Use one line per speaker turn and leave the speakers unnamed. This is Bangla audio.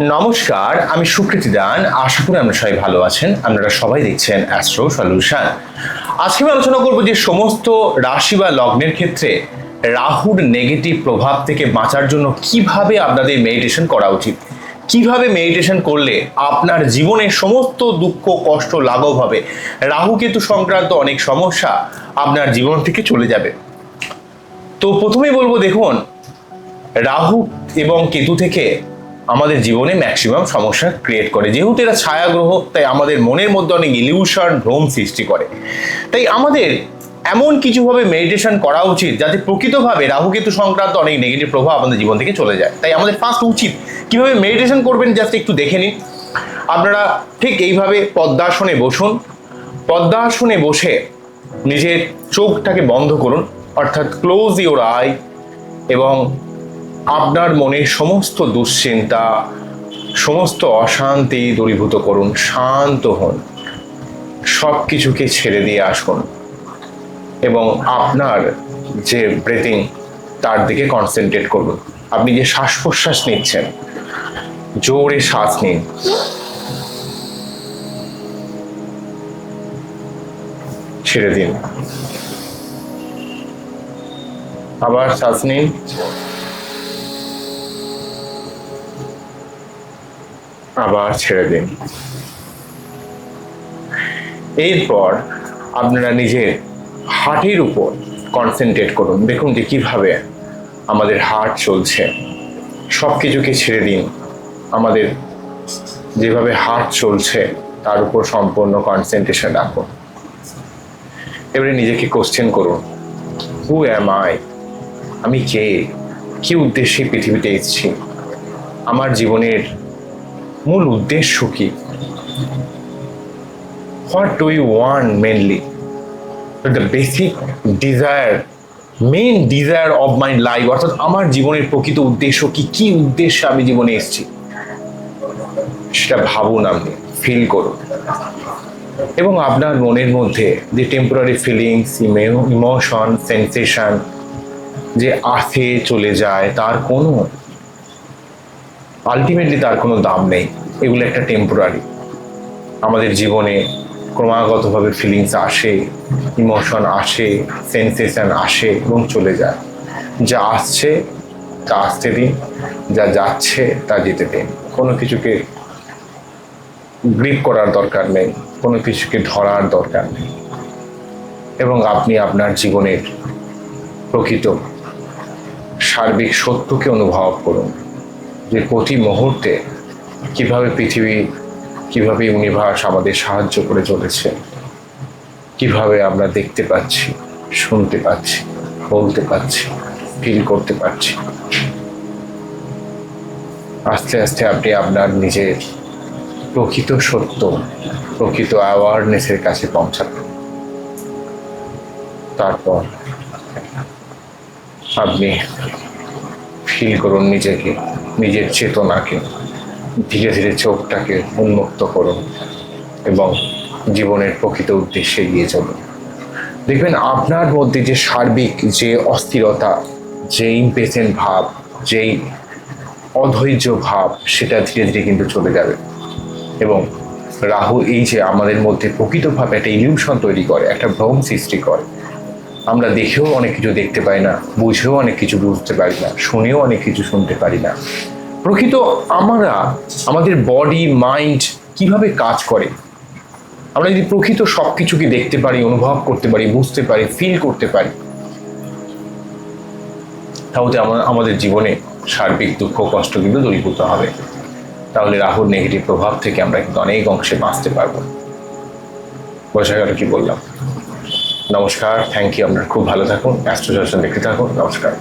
নমস্কার, আমি সুকৃতি দান। আশা করি আপনারা সবাই ভালো আছেন। আপনারা সবাই দেখছেন অ্যাস্ট্রো সলিউশন আজকে আমি আলোচনা করব যে সমস্ত রাশি বা লগ্নের ক্ষেত্রে রাহুর নেগেটিভ প্রভাব থেকে বাঁচার জন্য কীভাবে আপনাদের মেডিটেশন করা উচিত। কীভাবে মেডিটেশন করলে আপনার জীবনের সমস্ত দুঃখ, কষ্ট, লাঘব হবে? রাহু কেতু সংক্রান্ত অনেক সমস্যা আপনার জীবন থেকে চলে যাবে। তো প্রথমেই বলব, দেখুন, রাহু এবং কেতু থেকে আমাদের জীবনে ম্যাক্সিমাম সমস্যা ক্রিয়েট করে। যেহেতু এরা ছায়া গ্রহ তাই আমাদের মনের মধ্যে অনেক ইলিউশন ভ্রম সৃষ্টি করে। তাই আমাদের এমন কিছুভাবে মেডিটেশন করা উচিত যাতে প্রকৃতভাবে রাহু কেতু সংক্রান্ত অনেক নেগেটিভ প্রভাব আমাদের জীবন থেকে চলে যায়। তাই আমাদের ফার্স্ট উচিত কীভাবে মেডিটেশন করবেন জাস্ট একটু দেখে নিন। আপনারা ঠিক এইভাবে পদ্মাসনে বসুন। পদ্মাসনে বসে নিজের চোখটাকে বন্ধ করুন, অর্থাৎ ক্লোজ ইওর আই এবং আপনার মনের সমস্ত দুশ্চিন্তা, সমস্ত অশান্তি দূরীভূত করুন, শান্ত হন। সব কিছুকে ছেড়ে দিয়ে আসুন। এবং আপনার যে ব্রেথিং তার দিকে কনসেন্ট্রেট করুন। আপনি যে শ্বাস প্রশ্বাস নিচ্ছেন, জোরে শ্বাস নিন। ছেড়ে দিন। আবার শ্বাস নিন। আবার ছেড়ে দিন। এরপর আপনারা নিজের হার্টের উপর কনসেন্ট্রেট করুন। দেখুন যে কীভাবে আমাদের হার্ট চলছে। সব কিছুকে ছেড়ে দিন। আমাদের যেভাবে হার্ট চলছে, তার উপর সম্পূর্ণ কনসেন্ট্রেশন রাখুন। এবারে নিজেকে কোশ্চেন করুন হু অ্যাম আই আমি কে? কি উদ্দেশ্যে পৃথিবীতে এসেছি? আমার জীবনের মূল উদ্দেশ্য কি? What do you want mainly the basic desire main desire of my life অর্থাৎ আমার জীবনের প্রকৃত উদ্দেশ্য কি? কি উদ্দেশ্যে আমি জীবনে এসেছি? সেটা ভাবুন আপনি ফিল করুন। এবং আপনার মনের মধ্যে যে টেম্পোরারি ফিলিংস ইমোশন সেন্সেশন যে আসে, চলে যায়, তার কোনো আলটিমেটলি তার কোনো দাম নেই। এগুলো একটা টেম্পোরারি আমাদের জীবনে ক্রমাগতভাবে ফিলিংস আসে ইমোশন আসে সেন্সেশন আসে এবং চলে যায়। যা আসছে, তা আসতে দিন, যা যাচ্ছে, তা যেতে দিন। কোনো কিছুকে গ্রিপ করার দরকার নেই, কোনো কিছুকে ধরার দরকার নেই। এবং আপনি আপনার জীবনের প্রকৃত সার্বিক সত্যকে অনুভব করুন। যে প্রতি মুহূর্তে কীভাবে পৃথিবী, কীভাবে ইউনিভার্স আমাদের সাহায্য করে চলেছে, কীভাবে আমরা দেখতে পাচ্ছি, শুনতে পাচ্ছি, বলতে পাচ্ছি ফিল করতে পারছি। আস্তে আস্তে আপনি আপনার নিজের প্রকৃত সত্য, প্রকৃত অ্যাওয়ারনেসের কাছে পৌঁছাবেন তারপর আপনি ফিল করুন নিজেকে। নিজের চেতনাকে, ধীরে ধীরে চোখটাকে উন্মুক্ত করুন এবং জীবনের প্রকৃত উদ্দেশ্যে এগিয়ে চলুন। দেখবেন আপনার মধ্যে যে সার্বিক যে অস্থিরতা যে ইম্পেসেন্ট ভাব, যেই অধৈর্য ভাব, সেটা ধীরে ধীরে কিন্তু চলে যাবে। এবং রাহু এই যে আমাদের মধ্যে প্রকৃতভাবে একটা ইলিউশন তৈরি করে, একটা ভ্রম সৃষ্টি করে আমরা দেখেও অনেক কিছু দেখতে পাই না, বুঝেও অনেক কিছু বুঝতে পারি না, শুনেও অনেক কিছু শুনতে পারি না। প্রকৃত আমরা, আমাদের বডি মাইন্ড কীভাবে কাজ করে? আমরা যদি প্রকৃত সব কিছুকে দেখতে পারি, অনুভব করতে পারি, বুঝতে পারি ফিল করতে পারি, তাহলে আমাদের জীবনে সার্বিক দুঃখ, কষ্ট কিন্তু দূরীভূত হবে। তাহলে রাহুর নেগেটিভ প্রভাব থেকে আমরা কিন্তু অনেক অংশে বাঁচতে পারব। বোঝা গেল কি বললাম? নমস্কার থ্যাংক ইউ আপনার খুব ভালো থাকুন অ্যাস্ট্রোজেশন দেখতে থাকুন নমস্কার।